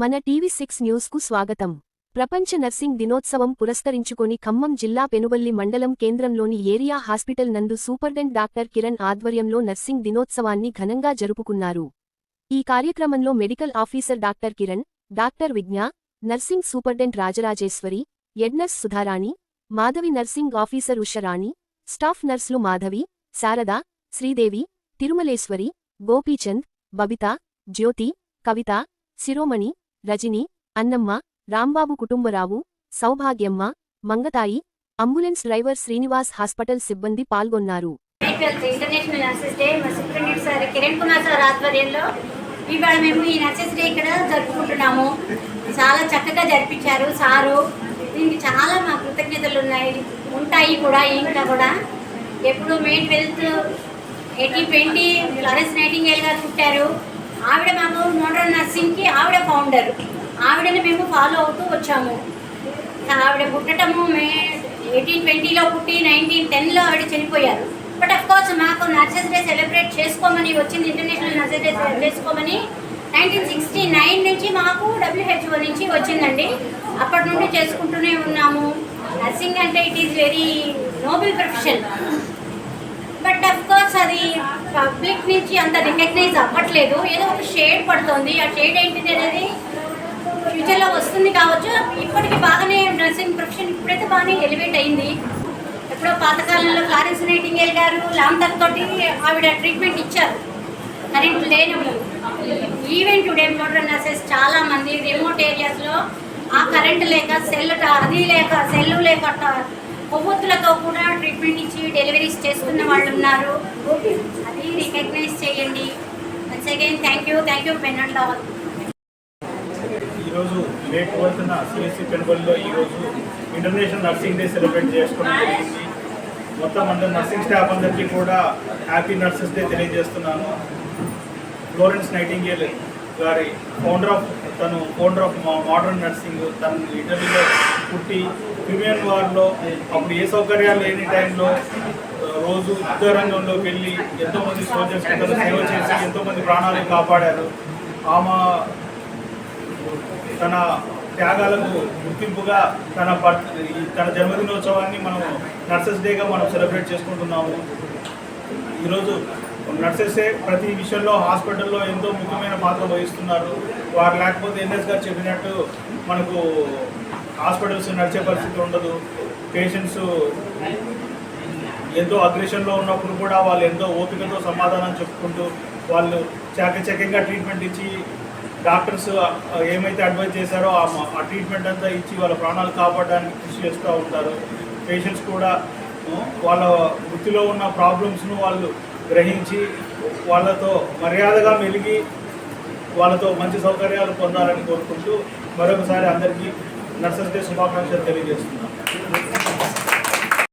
మన TV six న్యూస్కు స్వాగతం. ప్రపంచ నర్సింగ్ దినోత్సవం పురస్కరించుకొని ఖమ్మం జిల్లా పెనుబల్లి మండలం కేంద్రంలోని ఏరియా హాస్పిటల్ నందు సూపర్డెంట్ డాక్టర్ కిరణ్ ఆధ్వర్యంలో నర్సింగ్ దినోత్సవాన్ని ఘనంగా జరుపుకున్నారు. ఈ కార్యక్రమంలో medical officer doctor Kiran doctor Vijna nursing superintendent Rajarajeshwari head nurse Sudharani Madhavi nursing officer Usharani staff నర్సులు Madhavi Sharada Sridevi Tirumaleshwari Gopichand Babitha Jyothi Kavitha Shiromani Rajani Annamma Rambabu Kutumbarao Soubhagyamma Mangatayi ambulance driver Srinivas hospital సిబ్బంది పాల్గొన్నారు. International nurses day మా superintendent sir Kiran Kumar sir ఆధ్వర్యంలో ఇవాళ మేము ఈ nurses day ఇక్కడ జరుపుకుంటున్నాము. చాలా చక్కగా జరిపించారు సారు. దీనికి చాలా మా కృతజ్ఞతలు ఉన్నాయి. ఉంటాయి కూడా ఇంకా కూడా. ఎప్పుడు May twelfth eighteen twenty Florence Nightingale గారు పుట్టారు. ఆవిడ మాకు మోడర్న్ నర్సింగ్కి ఆవిడ ఫౌండర్ ఆవిడని మేము ఫాలో అవుతూ వచ్చాము. ఆవిడ పుట్టటము మే ఎయిటీన్ ట్వంటీలో పుట్టి నైన్టీన్ టెన్లో ఆవిడ చనిపోయారు. బట్ అఫ్ కోర్స్ మాకు నర్సెస్ డే సెలబ్రేట్ చేసుకోమని వచ్చింది ఇంటర్నేషనల్ నర్సెస్ డే చేసుకోమని నైన్టీన్ సిక్స్టీ నైన్ నుంచి మాకు డబ్ల్యూహెచ్ఓ నుంచి వచ్చిందండి. అప్పటి నుండి చేసుకుంటూనే ఉన్నాము. నర్సింగ్ అంటే it is very noble profession but of course అది పబ్లిక్ నుంచి అంత రికగ్నైజ్ అవ్వట్లేదు. ఏదో ఒక షేడ్ పడుతుంది. ఆ షేడ్ ఏంటిది అనేది ఫ్యూచర్లో వస్తుంది కావచ్చు. ఇప్పటికి బాగానే నర్సింగ్ ప్రొఫెషన్ ఇప్పుడైతే బాగానే ఎలివేట్ అయింది. ఎప్పుడో పాతకాలంలో ఫ్లారెన్స్ నైటింగేల్ గారు లాంతర్ తోటి ఆవిడ ట్రీట్మెంట్ ఇచ్చారు. కరెంట్ లేనప్పుడు. ఈవెంట్ టుడే మోడర్న్ నర్సెస్ చాలా మంది రిమోట్ ఏరియాస్లో ఆ కరెంట్ లేక సెల్ అది లేక సెల్ లేక కొవ్వొత్తులతో కూడా ట్రీట్మెంట్ ఇచ్చి డెలివరీస్ చేస్తున్న వాళ్ళు ఉన్నారు. అది రికగ్నైజ్ చేయండి. Once again thank you thank you pen all రేపు మే సిఎస్సి పెనుగోలులో ఈరోజు ఇంటర్నేషనల్ నర్సింగ్ డే సెలబ్రేట్ చేసుకోవడం జరిగింది. మొత్తం అందరు నర్సింగ్ స్టాఫ్ అందరికీ కూడా హ్యాపీ నర్సెస్ డే తెలియజేస్తున్నాను. ఫ్లోరెన్స్ నైటింగేల్ గారి ఫౌండర్ ఆఫ్ తను ఫౌండర్ ఆఫ్ మోడర్న్ నర్సింగ్ తను ఇటలీలో పుట్టి క్రిమియన్ వార్లో అప్పుడు ఏ సౌకర్యాలు లేని టైంలో రోజు యుద్ధ రంగంలోకి వెళ్ళి ఎంతోమంది సోల్జర్స్ సేవ చేసి ఎంతోమంది ప్రాణాలను కాపాడారు. ఆమె తన త్యాగాలకు గుర్తింపుగా తన తన జన్మదినోత్సవాన్ని మనం నర్సెస్ డేగా మనం సెలబ్రేట్ చేసుకుంటున్నాము. ఈరోజు నర్సెసే ప్రతి విషయంలో హాస్పిటల్లో ఎంతో ముఖ్యమైన పాత్ర వహిస్తున్నారు. వారు లేకపోతే ఎన్ఎస్ గారు చెప్పినట్టు మనకు హాస్పిటల్స్ నడిచే పరిస్థితి ఉండదు. పేషెంట్స్ ఎంతో అగ్రెషన్లో ఉన్నప్పుడు కూడా వాళ్ళు ఎంతో ఓపికతో సమాధానం చెప్పుకుంటూ వాళ్ళు చాకచక్యంగా ట్రీట్మెంట్ ఇచ్చి డాక్టర్స్ ఏమైతే అడ్వైజ్ చేశారో ఆ ట్రీట్మెంట్ అంతా ఇచ్చి వాళ్ళ ప్రాణాలు కాపాడడానికి కృషి చేస్తూ ఉంటారు. పేషెంట్స్ కూడా వాళ్ళ వృత్తిలో ఉన్న ప్రాబ్లమ్స్ను వాళ్ళు గ్రహించి వాళ్ళతో మర్యాదగా మెలిగి వాళ్ళతో మంచి సౌకర్యాలు పొందాలని కోరుకుంటూ మరొకసారి అందరికీ నర్సెస్ డే శుభాకాంక్షలు తెలియజేస్తున్నాను